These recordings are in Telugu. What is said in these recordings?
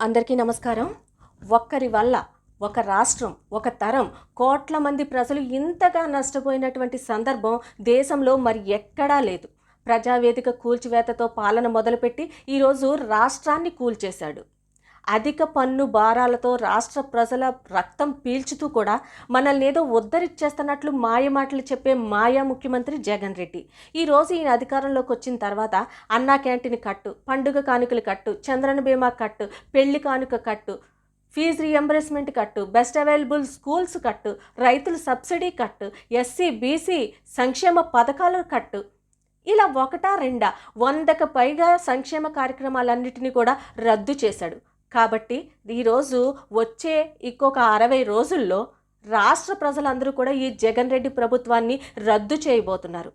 అందరికీ నమస్కారం. ఒక్కరి వల్ల ఒక రాష్ట్రం ఒక తరం కోట్ల మంది ప్రజలు ఇంతగా నష్టపోయినటువంటి సందర్భం దేశంలో మరి ఎక్కడా లేదు. ప్రజావేదిక కూల్చివేతతో పాలన మొదలుపెట్టి ఈరోజు రాష్ట్రాన్ని కూల్చేశాడు. అధిక పన్ను భారాలతో రాష్ట్ర ప్రజల రక్తం పీల్చుతూ కూడా మనల్ని ఏదో ఉద్ధరిచ్చేస్తున్నట్లు మాయ మాటలు చెప్పే మాయా ముఖ్యమంత్రి జగన్ రెడ్డి. ఈరోజు ఈయన అధికారంలోకి వచ్చిన తర్వాత అన్నా క్యాంటీన్ కట్టు పండుగ కానుకలు కట్టు చంద్రన బీమా కట్టు పెళ్ళి కానుక కట్టు ఫీజు రియంబర్స్మెంట్ కట్టు బెస్ట్ అవైలబుల్ స్కూల్స్ కట్టు రైతుల సబ్సిడీ కట్టు ఎస్సీ బీసీ సంక్షేమ పథకాలు కట్టు. ఇలా ఒకటా రెండా? వందకు పైగా సంక్షేమ కార్యక్రమాలన్నింటినీ కూడా రద్దు చేశాడు. కాబట్టి ఈరోజు వచ్చే ఇంకొక అరవై రోజుల్లో రాష్ట్ర ప్రజలందరూ కూడా ఈ జగన్ రెడ్డి ప్రభుత్వాన్ని రద్దు చేయబోతున్నారు.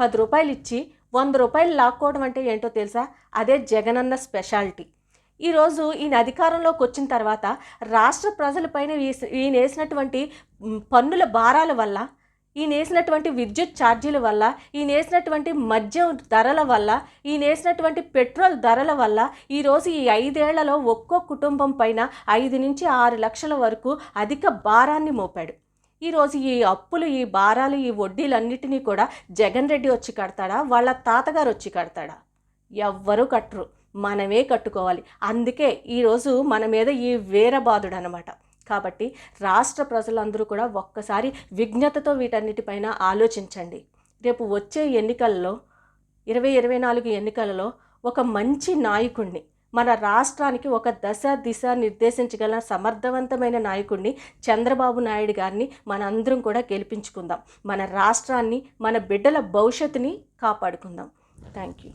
పది రూపాయలు ఇచ్చి వంద రూపాయలు లాక్కోవడం అంటే ఏంటో తెలుసా? అదే జగనన్న స్పెషాలిటీ. ఈరోజు ఈయన అధికారంలోకి వచ్చిన తర్వాత రాష్ట్ర ప్రజలపైన ఈ- ఈయన వేసినటువంటి పన్నుల భారాల వల్ల ఈయన వేసినటువంటి విద్యుత్ ఛార్జీల వల్ల ఈయన వేసినటువంటి మద్యం ధరల వల్ల ఈయన వేసినటువంటి పెట్రోల్ ధరల వల్ల ఈరోజు ఈ ఐదేళ్ళలో ఒక్కో కుటుంబం పైన ఐదు నుంచి ఆరు లక్షల వరకు అధిక భారాన్ని మోపాడు. ఈరోజు ఈ అప్పులు ఈ భారాలు ఈ వడ్డీలన్నిటినీ కూడా జగన్ రెడ్డి వచ్చి కడతాడా? వాళ్ళ తాతగారు వచ్చి కడతాడా? ఎవ్వరూ కట్టరు. మనమే కట్టుకోవాలి. అందుకే ఈరోజు మన మీద ఈ వీరబాదుడు అనమాట కాబట్టి రాష్ట్ర ప్రజలందరూ కూడా ఒక్కసారి విజ్ఞతతో వీటన్నిటిపైన ఆలోచించండి. రేపు వచ్చే ఎన్నికల్లో ఇరవై ఇరవై నాలుగు ఎన్నికలలో ఒక మంచి నాయకుడిని మన రాష్ట్రానికి ఒక దశ దిశ నిర్దేశించగల సమర్థవంతమైన నాయకుడిని చంద్రబాబు నాయుడు గారిని మనందరం కూడా గెలిపించుకుందాం. మన రాష్ట్రాన్ని మన బిడ్డల భవిష్యత్తుని కాపాడుకుందాం. Thank you